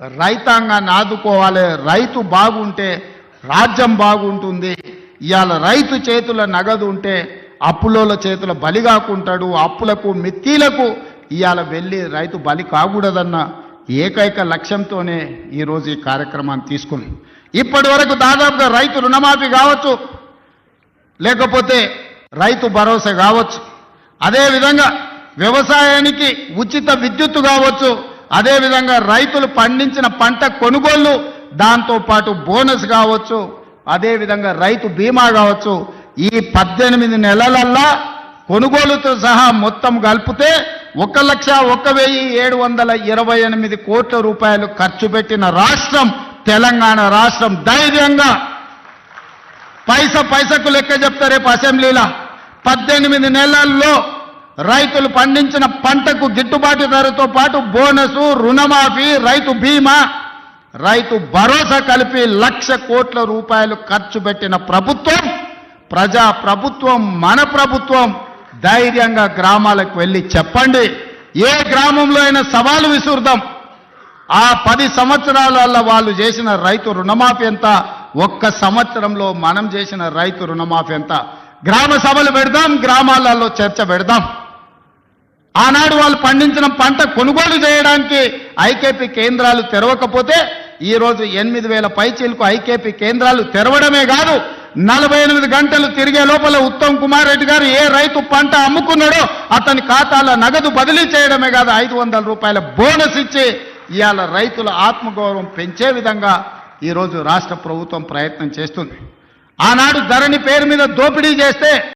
రైతాంగాన్ని ఆదుకోవాలి. రైతు బాగుంటే రాజ్యం బాగుంటుంది. ఇవాళ రైతు చేతుల నగదు ఉంటే అప్పులోల చేతుల బలి కాకుంటాడు. అప్పులకు మిత్తీలకు ఇవాళ వెళ్ళి రైతు బలి కాకూడదన్న ఏకైక లక్ష్యంతోనే ఈరోజు ఈ కార్యక్రమాన్ని తీసుకుంది. ఇప్పటి వరకు దాదాపుగా రైతు రుణమాఫీ కావచ్చు లేకపోతే రైతు భరోసా కావచ్చు. అదేవిధంగా వ్యవసాయానికి ఉచిత విద్యుత్తు కావచ్చు అదేవిధంగా రైతులు పండించిన పంట కొనుగోళ్ళు దాంతోపాటు బోనస్ కావచ్చు అదేవిధంగా రైతు బీమా కావచ్చు ఈ పద్దెనిమిది నెలలల్లా కొనుగోలుతో సహా మొత్తం కలిపితే ఒక లక్ష ఒక వెయ్యి ఏడు వందల ఇరవై ఎనిమిది కోట్ల రూపాయలు ఖర్చు పెట్టిన రాష్ట్రం తెలంగాణ రాష్ట్రం. ధైర్యంగా పైస పైసకు లెక్క చెప్తారు రేపు అసెంబ్లీలో. పద్దెనిమిది నెలల్లో రైతులు పండించిన పంటకు గిట్టుబాటు ధరతో పాటు బోనసు రుణమాఫీ రైతు బీమా రైతు భరోసా కలిపి లక్ష కోట్ల రూపాయలు ఖర్చు పెట్టిన ప్రభుత్వం ప్రజా ప్రభుత్వం మన ప్రభుత్వం ధైర్యంగా గ్రామాలకు వెళ్ళి చెప్పండి. ఏ గ్రామంలో అయినా సవాలు విసురుదాం. ఆ పది సంవత్సరాల వాళ్ళు చేసిన రైతు రుణమాఫీ ఎంత? ఒక్క సంవత్సరంలో మనం చేసిన రైతు రుణమాఫీ ఎంత? గ్రామ సభలు పెడదాం గ్రామాలలో చర్చ పెడదాం. ఆనాడు వాళ్ళు పండించిన పంట కొనుగోలు చేయడానికి ఐకేపీ కేంద్రాలు తెరవకపోతే ఈరోజు ఎనిమిది వేల పైచీలకు ఐకేపీ కేంద్రాలు తెరవడమే కాదు నలభై ఎనిమిది గంటలు తిరిగే లోపల ఉత్తమ్ కుమార్ రెడ్డి గారు ఏ రైతు పంట అమ్ముకున్నాడో అతని ఖాతాలో నగదు బదిలీ చేయడమే కాదు ఐదు వందల రూపాయల బోనస్ ఇచ్చి ఇవాళ రైతుల ఆత్మగౌరవం పెంచే విధంగా ఈరోజు రాష్ట్ర ప్రభుత్వం ప్రయత్నం చేస్తుంది. ఆనాడు ధరణి పేరు మీద దోపిడీ చేస్తే